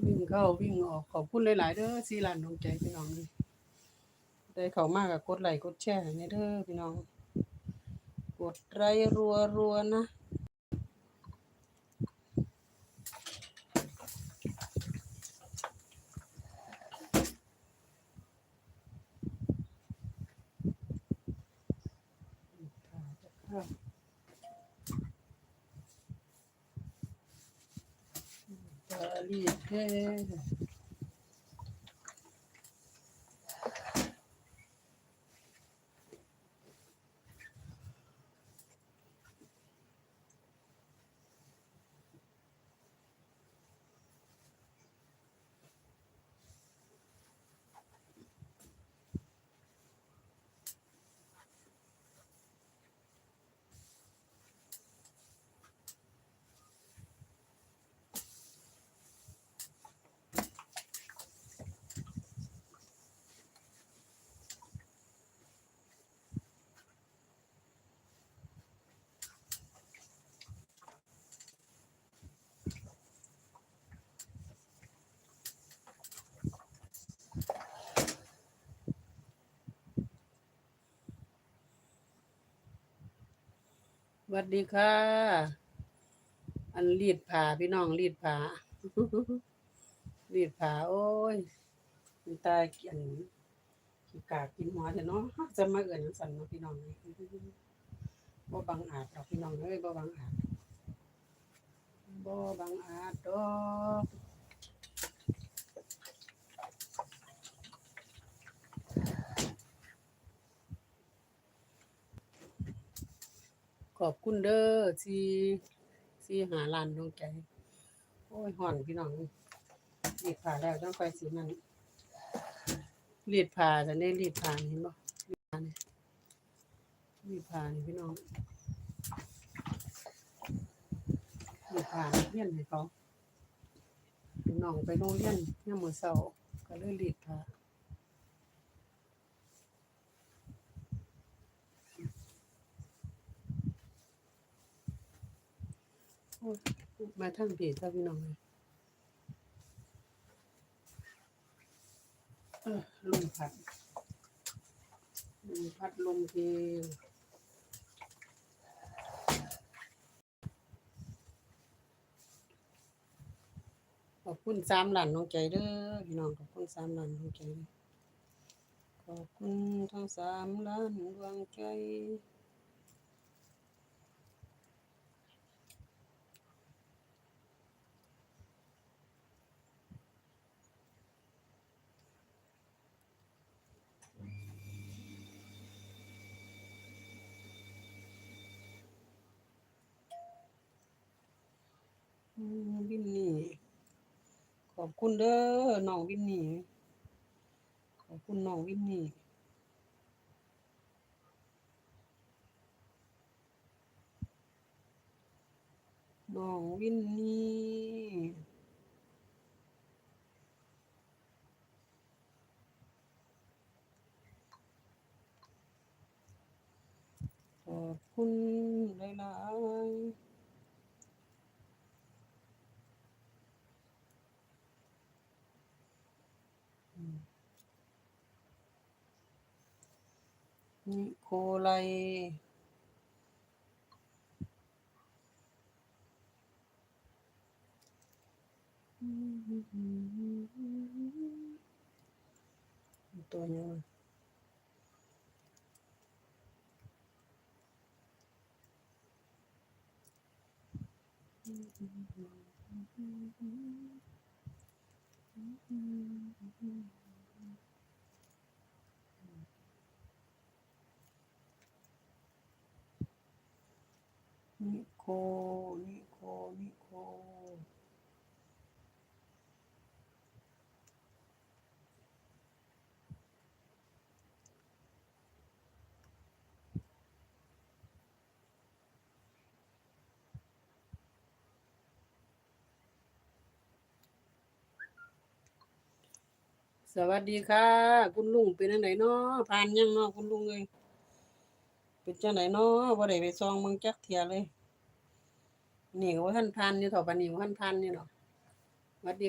วิ่งเข้าวิ่งออกขอบคุณหลาย ๆ เด้อสี่ล้านดวงใจพี่น้องได้เข้ามาก็กดไลค์กดแชร์ให้เด้อพี่น้อง กดไลค์รัว ๆ นะปารี สแท้ วัสดีค่ะ อันรีดผ้าพี่น้องรีดผ้ารีดผ้าโอ้ยมันตายอันขี้กากกินหัวแต่เนาะจะมาเอื่นจั่งสันเนาะพี่น้องบ่บังอาจดอกพี่น้องเอ้ยบ่บังอาจบ่บังอาจดอก อบคุณเด้อที่ที่หาร้านดวงใจ โอ้ยห่อนพี่น้องรีดผ้าแล้วต้องคอยสีมันรีดผ้าจะได้รีดผ้าเห็นบ่รีดผ้านี่รีดผ้านี่พี่น้องรีดผ้าเรียนให้เขาพี่น้องไปโรงเรียนยามมื้อเช้าก็เลยรีดผ้าโอ้ย มาทางเพจจ้าพี่น้องเลยลมพัดลมพัดลมเพลขอบคุณสามหลานน้องใจเด้อพี่น้องขอบคุณสามหลานน้องใจขอบคุณทั้งสามหลานดวงใจ วินนี่ ขอบคุณเด้อน้องวินนี่ ขอบคุณน้องวินนี่น้องวินนี่ขอบคุณหลายๆ นิโคไลตัว นิโค นิโค นิโค สวัสดีค่ะ คุณลุงเป็นจังไดเนาะผ่านยังเนาะคุณลุงเอ้ย เป็นจังไหนเนาะบ่ได้ไปซองเมืองจักเทียเลยนี่ว่าท่านท่านอยู่เท่าปานนี้ว่าท่านท่านนี่เนาะวัดดี